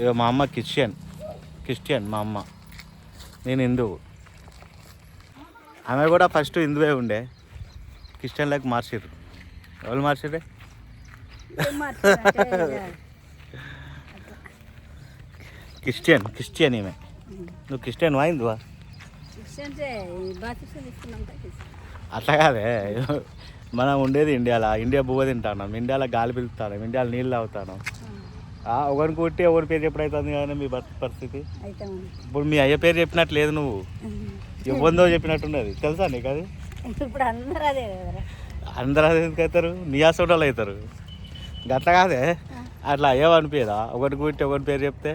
ఇక మా అమ్మ క్రిస్టియన్ క్రిస్టియన్ మా అమ్మ. నేను హిందూ ఆమె కూడా ఫస్ట్ హిందువే ఉండే. క్రిస్టియన్లకు మార్చిర్రు ఎవరు మార్చిర్రే క్రిస్టియన్ క్రిస్టియన్ ఈమె. నువ్వు క్రిస్టియన్ వా హిందువా? అట్లా కాదే. మనం ఉండేది ఇండియాలో? ఇండియా బువ్వ తింటాను ఇండియాలో గాలి పిలుస్తాను ఇండియాలో నీళ్ళు తాగుతాను ఒకరిని కొట్టి ఎవరి పేరు ఎప్పుడైతుంది కానీ మీ భర్త పరిస్థితి? ఇప్పుడు మీ అయ్య పేరు చెప్పినట్టు లేదు నువ్వు ఇవ్వందో చెప్పినట్టున్నది. తెలుసా నీకు అది? ఇప్పుడు అందరూ అదే అందరూ అది ఎందుకు అవుతారు? అవుతారు. గట్ల కాదే? అట్లా అయ్యవనిపించదా ఒకటి కొట్టి ఒకటి పేరు చెప్తే?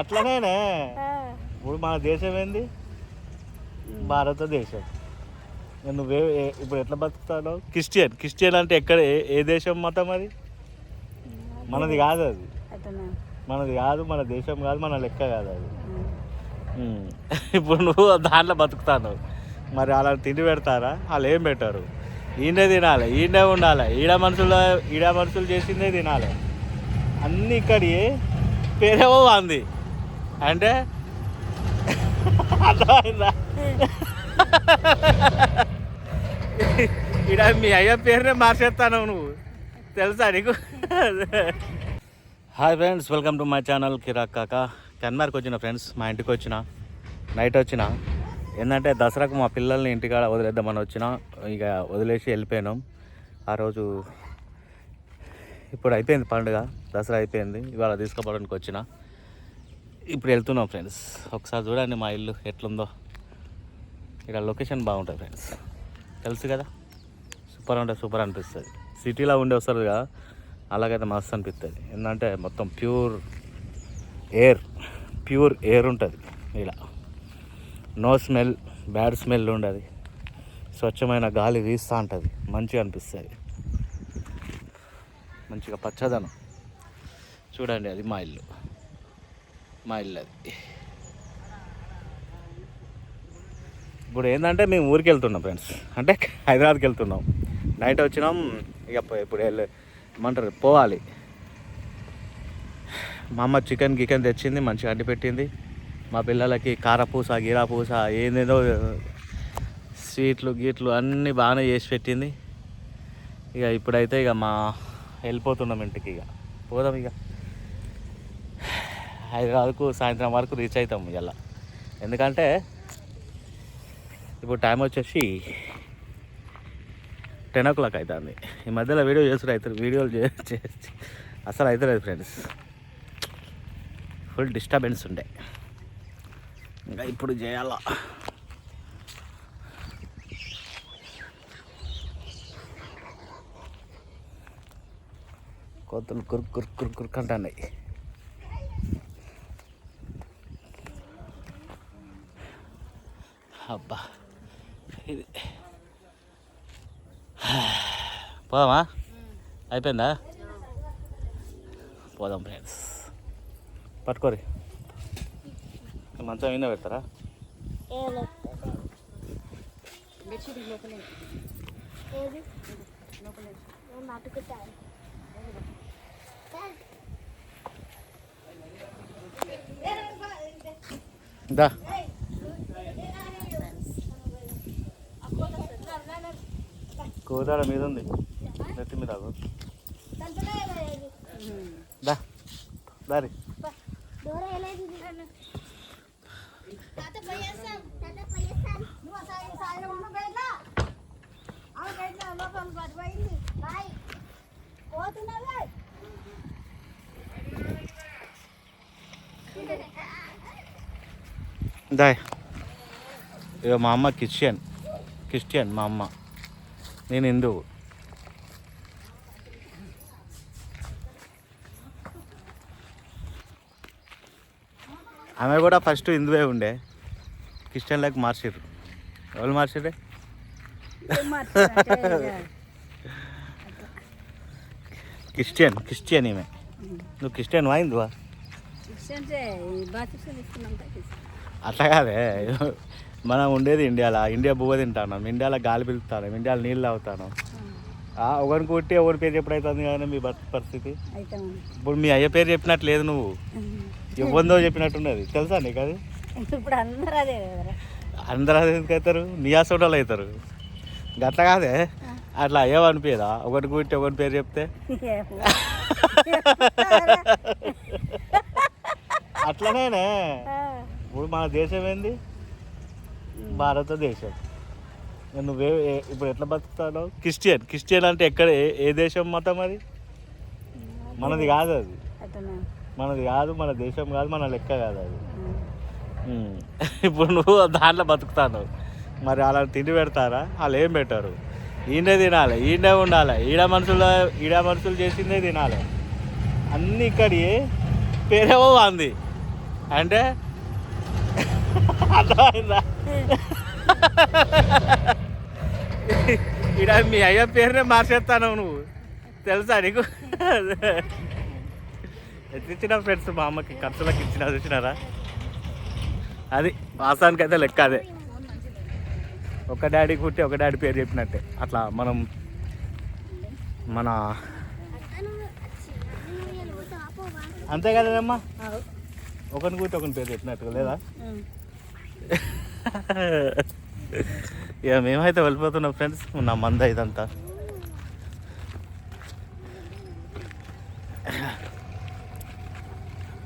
అట్లనేనే. ఇప్పుడు మన దేశం ఏంది? భారతదేశం. నువ్వే ఇప్పుడు ఎట్లా బతుకుతావు క్రిస్టియన్. క్రిస్టియన్ అంటే ఎక్కడ ఏ- ఏ దేశం మతం అది? మనది కాదు అది. మనది కాదు మన దేశం కాదు మన లెక్క కాదు అది. ఇప్పుడు నువ్వు దాంట్లో బతుకుతాను మరి అలా తిండి పెడతారా? వాళ్ళు ఏం పెట్టారు? ఈయనే తినాలి ఈయనే ఉండాలి. ఈడ మనుషులు ఈడ మనుషులు చేసిందే తినాలి. అన్నీ ఇక్కడి పేరేమో అంది. అంటే అర్థమైందా? ఇడ మీ అయ్య పేరునే మార్చేస్తాను నువ్వు. తెలుసా నీకు? Hi friends welcome to my channel Kirak Kaka. కన్మార్కి వచ్చిన ఫ్రెండ్స్ మా ఇంటికి వచ్చిన. నైట్ వచ్చిన. ఏంటంటే దసరాకు మా పిల్లల్ని ఇంటికాడ వదిలేద్దామని వచ్చిన. ఇక వదిలేసి వెళ్ళిపోయినాం. ఆ రోజు ఇప్పుడు అయిపోయింది పండుగ. దసరా అయిపోయింది. ఇవాళ తీసుకోవడానికి వచ్చిన. ఇప్పుడు వెళ్తున్నాం ఫ్రెండ్స్. ఒకసారి చూడండి మా ఇల్లు ఎట్లుందో. ఇక్కడ లొకేషన్ బాగుంటుంది ఫ్రెండ్స్. తెలుసు కదా? సూపర్ అంటే సూపర్ అనిపిస్తుంది. సిటీలో ఉండే వస్తారుగా కదా అలాగైతే మస్తు అనిపిస్తుంది. ఏంటంటే మొత్తం ప్యూర్ ఎయిర్ ప్యూర్ ఎయిర్ ఉంటుంది ఇలా. నో స్మెల్ బ్యాడ్ స్మెల్ ఉండదు. స్వచ్ఛమైన గాలి వీస్తూ ఉంటుంది. మంచిగా అనిపిస్తుంది. మంచిగా పచ్చదనం. చూడండి అది మా ఇల్లు. మా ఇల్లు అది. ఇప్పుడు ఏంటంటే మేము ఊరికి వెళ్తున్నాం ఫ్రెండ్స్. అంటే హైదరాబాద్కి వెళ్తున్నాం. నైట్ వచ్చినాం ఇక ఇప్పుడు వెళ్ళి ఏమంటారు పోవాలి. మా అమ్మ చికెన్ గికెన్ తెచ్చింది మంచిగా అండి పెట్టింది. మా పిల్లలకి కారపూస గీరాపూస ఏందేదో స్వీట్లు గీట్లు అన్నీ బాగానే చేసి పెట్టింది. ఇక ఇప్పుడైతే ఇక మా వెళ్ళిపోతున్నాం ఇంటికి ఇక. పోదాం ఇక. హైదరాబాద్కు సాయంత్రం వరకు రీచ్ అవుతాం ఇలా ఎందుకంటే ఇప్పుడు టైం వచ్చేసి టెన్ ఓ క్లాక్ అవుతుంది ఈ మధ్యలో వీడియో చేస్తారు అవుతారు వీడియోలు చేసి అసలు అవుతలేదు ఫ్రెండ్స్ ఫుల్ డిస్టర్బెన్స్ ఉండే. ఇంకా ఇప్పుడు చేయాలా? కోతులు కురుక్ కురుక్ కురుక్ కురుక్ అంటున్నాయి అబ్బా. ఇది పోదామా? అయిపోయిందా? పోదాం ఫ్రెండ్స్. పట్టుకోరి. మంచం మీద పెడతారా? దా. కూతాడ మీద ఉంది. నెత్తి మీద దారి. దాయ్ ఇక మా అమ్మ క్రిస్టియన్ క్రిస్టియన్ మా అమ్మ. నేను హిందూ ఆమె కూడా ఫస్ట్ హిందువే ఉండే. క్రిస్టియన్లకు మార్చిర్రు. ఎవరు మార్చిర్రే? క్రిస్టియన్ క్రిస్టియన్ ఈమె. నువ్వు క్రిస్టియన్ వా హిందువా? అట్లా కాదే. మనం ఉండేది ఇండియాలో. ఇండియా బువ్వ తింటాను ఇండియాలో గాలి పిలుస్తాను ఇండియాలో నీళ్ళు తాగుతాను ఆ, ఒకరిని కొట్టి ఎవరి పేరు ఎప్పుడు అవుతుంది కానీ మీ పరిస్థితి? ఇప్పుడు మీ అయ్య పేరు చెప్పినట్టు లేదు నువ్వు. ఇవ్వందో చెప్పినట్టున్నది. తెలుసా నీకు అది? ఇప్పుడు అందరూ అదే అందరూ అది ఎందుకు అవుతారు? నీ అసోటాలు అవుతారు. గట్ల కాదే? అట్లా అనిపించదా ఒకటి కొట్టి ఒకటి పేరు చెప్తే? అట్లనేనే. ఇప్పుడు మన దేశం ఏంది? భారతదేశం. నువ్వే ఇప్పుడు ఎట్లా బతుకుతాడో క్రిస్టియన్. క్రిస్టియన్ అంటే ఎక్కడ ఏ- ఏ దేశం మతం అది? మనది కాదు అది. మనది కాదు మన దేశం కాదు మన లెక్క కాదు అది. ఇప్పుడు నువ్వు దాంట్లో బతుకుతాను మరి అలా తిండి పెడతారా? వాళ్ళు ఏం పెట్టారు. ఈయనే తినాలి ఈయనే ఉండాలి. ఈడ మనుషులు ఈడ మనుషులు చేసిందే తినాలి. అన్ని ఇక్కడి పేరేమో అంది అంటే అర్థమైందా? ఈడ మీ అయ్య పేరునే మార్చేస్తాను నువ్వు. తెలుసా నీకు? ఇచ్చిన ఫ్రెండ్స్ మా అమ్మకి ఖర్చులకు ఇచ్చిన చూసినారా? అది వాసానికి అయితే లెక్క అదే. ఒక డాడీ కుట్టి ఒక డాడీ పేరు చెప్పినట్టే. అట్లా మనం మన అంతే కదమ్మా? ఒకరిని కుట్టి ఒకరిని పేరు చెప్పినట్టు లేదా? ఇక మేమైతే వెళ్ళిపోతున్నాం ఫ్రెండ్స్. నా మంద ఇదంతా.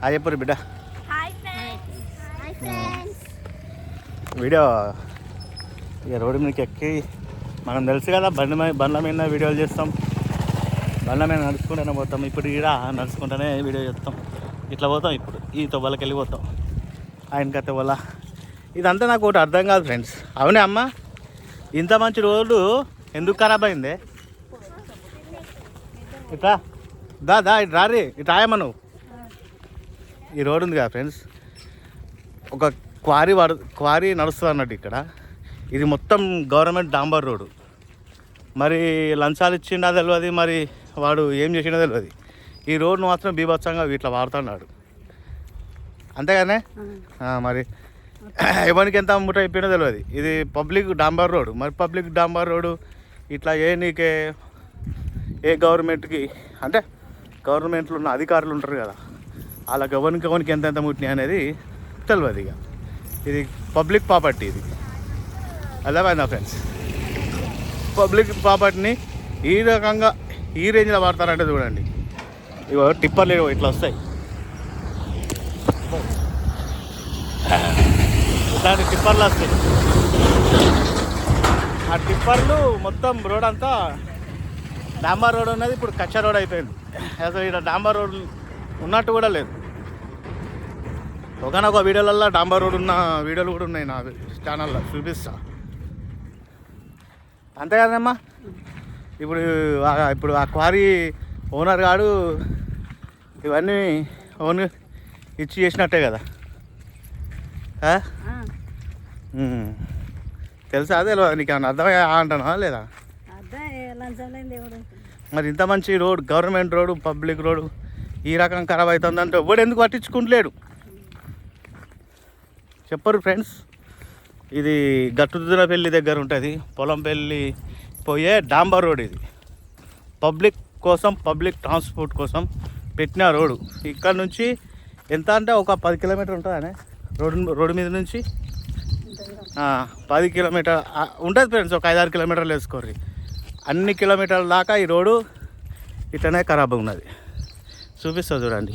అది చెప్పరు బిడ్డ. వీడియో ఇక రోడ్డు మీదకి ఎక్కి మనం తెలుసు కదా బండి మీద బండ్ల మీద వీడియోలు చేస్తాం. బండ్ల మీద నడుచుకుంటూనే పోతాం. ఇప్పుడు ఈడ నడుచుకుంటూనే వీడియో చేస్తాం. ఇట్లా పోతాం ఇప్పుడు. ఈ తొవ్వలకి వెళ్ళిపోతాం ఆయన కథ వల్ల ఇదంతా నాకు ఒకటి అర్థం కాదు ఫ్రెండ్స్. అవునే అమ్మ? ఇంత మంచి రోడ్డు ఎందుకు ఖరాబ్ అయింది? ఇట్లా? దా దా ఇటు రారి ఇటు రాయమ్మ నువ్వు. ఈ రోడ్ ఉంది కదా ఫ్రెండ్స్. ఒక క్వారీ వాడు క్వారీ నడుస్తుంది అన్నట్టు ఇక్కడ. ఇది మొత్తం గవర్నమెంట్ డాంబర్ రోడ్డు. మరి లంచాలు ఇచ్చిండా తెలియదు మరి వాడు ఏం చేసిండో తెలియదు ఈ రోడ్ను మాత్రం బీభత్సంగా ఇట్లా వాడుతున్నాడు. అంతేగానే? మరి ఎవరికి ఎంత ముఠ అయిపోయినా తెలియదు. ఇది పబ్లిక్ డాంబర్ రోడ్. మరి పబ్లిక్ డాంబర్ రోడ్డు ఇట్లా ఏ నీకే ఏ గవర్నమెంట్కి అంటే గవర్నమెంట్లో ఉన్న అధికారులు ఉంటారు కదా అలా ఎవరికి ఎవరికి ఎంత ఎంత ముట్టినాయి అనేది తెలియదు ఇక. ఇది పబ్లిక్ ప్రాపర్టీ ఇది. అర్థమైందా ఫ్రెండ్స్? పబ్లిక్ ప్రాపర్టీని ఈ రకంగా ఈ రేంజ్లో వాడతారంటే చూడండి. ఇగో టిప్పర్లు ఇట్లా వస్తాయి. దాని టిప్పర్లు వస్తాయి. ఆ టిప్పర్లు మొత్తం రోడ్ అంతా డాంబర్ రోడ్ ఉన్నది ఇప్పుడు కచ్చ రోడ్ అయిపోయింది. అసలు ఇక్కడ డాంబర్ రోడ్ ఉన్నట్టు కూడా లేదు. ఒకనొక వీడియోలల్లో డాంబర్ రోడ్ ఉన్న వీడియోలు కూడా ఉన్నాయి నా ఛానల్లో చూపిస్తా. అంతే కదమ్మా? ఇప్పుడు ఇప్పుడు ఆ క్వారీ ఓనర్ గాడు ఇవన్నీ ఓన్ ఇచ్చి చేసినట్టే కదా. తెలుసా? అదే నీకు ఏమన్నా అర్థమయ్యా అంటానా? లేదా? మరి ఇంత మంచి road government road public road ఈ రకం ఖరాబ్ అవుతుందంటే ఎవడు ఎందుకు పట్టించుకుంటలేడు? చెప్పరు ఫ్రెండ్స్. ఇది గట్టుదున పెళ్ళి దగ్గర ఉంటుంది. పొలం పెళ్ళి పోయే డాంబర్ రోడ్ ఇది. పబ్లిక్ కోసం పబ్లిక్ ట్రాన్స్పోర్ట్ కోసం పెట్టిన రోడ్డు ఇక్కడ నుంచి ఎంత అంటే ఒక పది కిలోమీటర్ ఉంటుందనే? రోడ్డు రోడ్డు మీద నుంచి పది కిలోమీటర్ ఉంటుంది ఫ్రెండ్స్ ఒక ఐదారు కిలోమీటర్లు వేసుకోర్రి. అన్ని కిలోమీటర్ల దాకా ఈ రోడ్డు ఇట్లనే ఖరాబ్ ఉన్నది. చూపిస్తా చూడండి.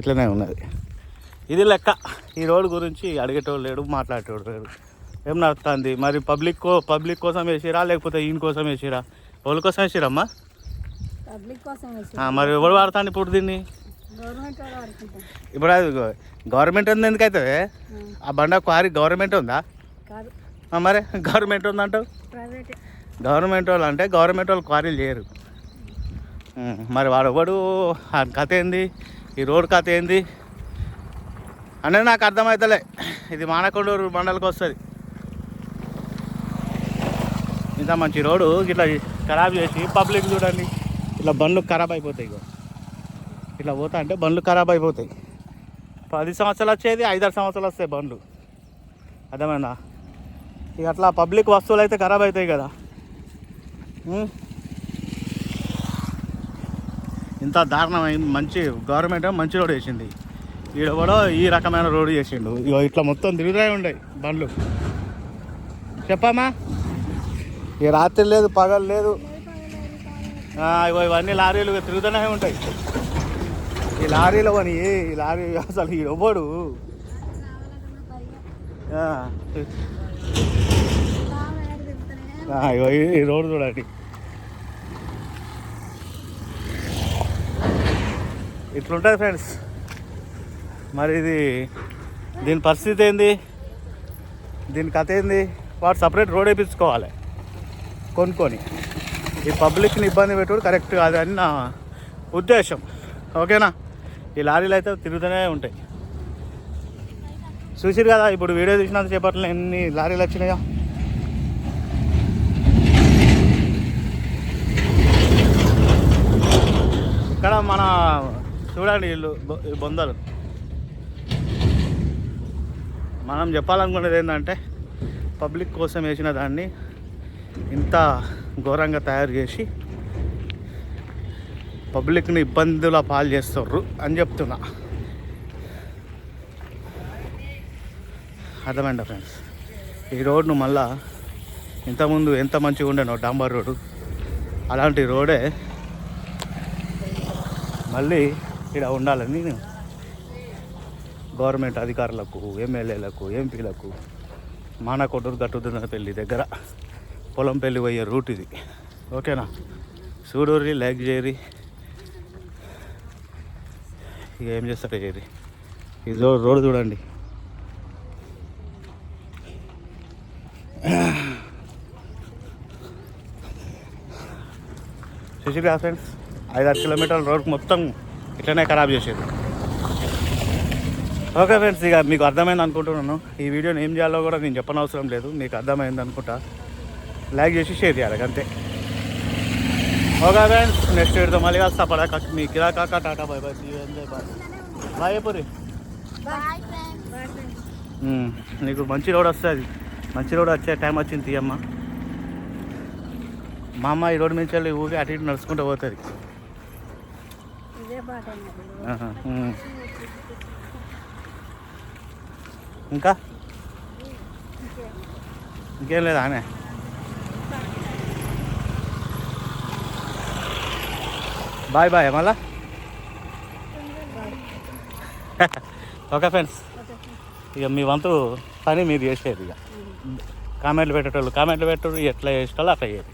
ఇట్లనే ఉన్నది. ఇది లెక్క. ఈ రోడ్డు గురించి అడిగేటోడు లేడు మాట్లాడేటోడు లేడు. ఏం నడుస్తుంది మరి పబ్లిక్ కో పబ్లిక్ కోసం వేసిరా లేకపోతే ఈయన కోసం వేసిరా? ఎవరి కోసం వేసిరమ్మా? పబ్లిక్ కోసం మరి ఎవరు వాడతాను ఇప్పుడు దీన్ని? వాళ్ళు ఇప్పుడు అది గవర్నమెంట్ ఉంది ఎందుకు అవుతుంది? ఆ. బండ క్వారీ గవర్నమెంట్ ఉందా? మరి గవర్నమెంట్ ఉందంటావు? గవర్నమెంట్ వాళ్ళు అంటే గవర్నమెంట్ వాళ్ళు క్వారీలు చేయరు. మరి వాడు ఆ కథ ఏంది? ఈ రోడ్ కథ ఏంది? అనేది నాకు అర్థమవుతలే ఇది మానకొండూరు మండలికి వస్తుంది. ఇంత మంచి రోడ్డు ఇట్లా ఖరాబ్ చేసి పబ్లిక్ చూడండి. ఇట్లా బండ్లు ఖరాబ్ అయిపోతాయి ఇగో. ఇట్లా పోతా అంటే బండ్లు ఖరాబ్ అయిపోతాయి. పది సంవత్సరాలు వచ్చేది ఐదారు సంవత్సరాలు వస్తాయి బండ్లు. అర్థమైనా ఇక అట్లా పబ్లిక్ వస్తువులు అయితే ఖరాబ్ అవుతాయి కదా. ఇంత దారుణమైంది మంచి గవర్నమెంట్ మంచి రోడ్ వేసింది. ఈడ కూడా ఈ రకమైన రోడ్డు చేసిండు. ఇగో ఇట్లా మొత్తం తిరుగుతూనే ఉండే బండ్లు. చెప్పమ్మా? ఇక రాత్రి లేదు పగలు లేదు. ఇగో ఇవన్నీ లారీలు తిరుగుతూనే ఉంటాయి. ఈ లారీలో పని ఈ లారీ అసలు ఈ ఇవ్వడు ఈ- రోడ్డు చూడండి. ఇట్లుంటుంది ఫ్రెండ్స్. మరి ఇది దీని పరిస్థితి ఏంది? దీని కథ ఏంది? వాడు సపరేట్ రోడ్ వేయించుకోవాలి కొనుక్కొని. ఈ పబ్లిక్ని ఇబ్బంది పెట్టుడు కరెక్ట్ కాదు అని నా ఉద్దేశం. ఓకేనా? ఈ లారీలు అయితే తిరుగుతూనే ఉంటాయి. చూసిరు కదా ఇప్పుడు వీడియో చూసినంత చేపట్లో ఎన్ని లారీలు వచ్చినాయో. ఇక్కడ మన చూడండి వీళ్ళు బొందలు. మనం చెప్పాలనుకునేది ఏంటంటే పబ్లిక్ కోసం వేసిన దాన్ని ఇంత ఘోరంగా తయారు చేసి పబ్లిక్ని ఇబ్బందుల పాలు చేస్తుర్రు అని చెప్తున్నా. అర్థమైందా ఫ్రెండ్స్? ఈ రోడ్ను మళ్ళా ఇంతకుముందు ఎంత మంచిగా ఉండేనో డాంబర్ రోడ్డు. అలాంటి రోడే మళ్ళీ ఇక్కడ ఉండాలని గవర్నమెంట్ అధికారులకు ఎమ్మెల్యేలకు ఎంపీలకు మానకొట్టూరు గట్టుదున్న పెళ్ళి దగ్గర పొలం పెళ్ళి పోయే రూట్ ఇది. ఓకేనా? సూడూరి లైక్ చేయరి ఇక ఏం చేస్తారు చేయరి ఇది? రో- రోడ్డు చూడండి. చూసి ఫ్రెండ్స్ ఐదారు కిలోమీటర్ల రోడ్ మొత్తం ఇట్లనే ఖరాబ్ చేసేది. ఓకే ఫ్రెండ్స్ ఇక మీకు అర్థమైంది అనుకుంటున్నాను. ఈ వీడియోని ఏం చేయాలో కూడా నేను చెప్పనవసరం లేదు. మీకు అర్థమైంది అనుకుంటా. లైక్ చేసి షేర్ చేయాలి అంతే. ఓకే ఫ్రెండ్స్ నెక్స్ట్ వీడితో మళ్ళీ వస్తా పడాక మీ Kira Kaka tata bye bye enjoy bye bye Puri bye నీకు మంచి రోడ్ వస్తుంది మంచి రోడ్ వచ్చే టైం వచ్చింది తీయమ్మ మా అమ్మ ఈ రోడ్ నుంచి వెళ్ళి ఊరికి అటు ఇటు నడుచుకుంటూ పోతుంది. ఇంకా? ఇంకేం లేదా ఆమె. బాయ్ బాయ్ మళ్ళా? Okay friends. ఇక మీ వంతు పని మీరు చేసేది ఇక. కామెంట్లు పెట్టేటోళ్ళు కామెంట్లు పెట్టరు ఎట్లా చేసేటోళ్ళు అట్లా చేయాలి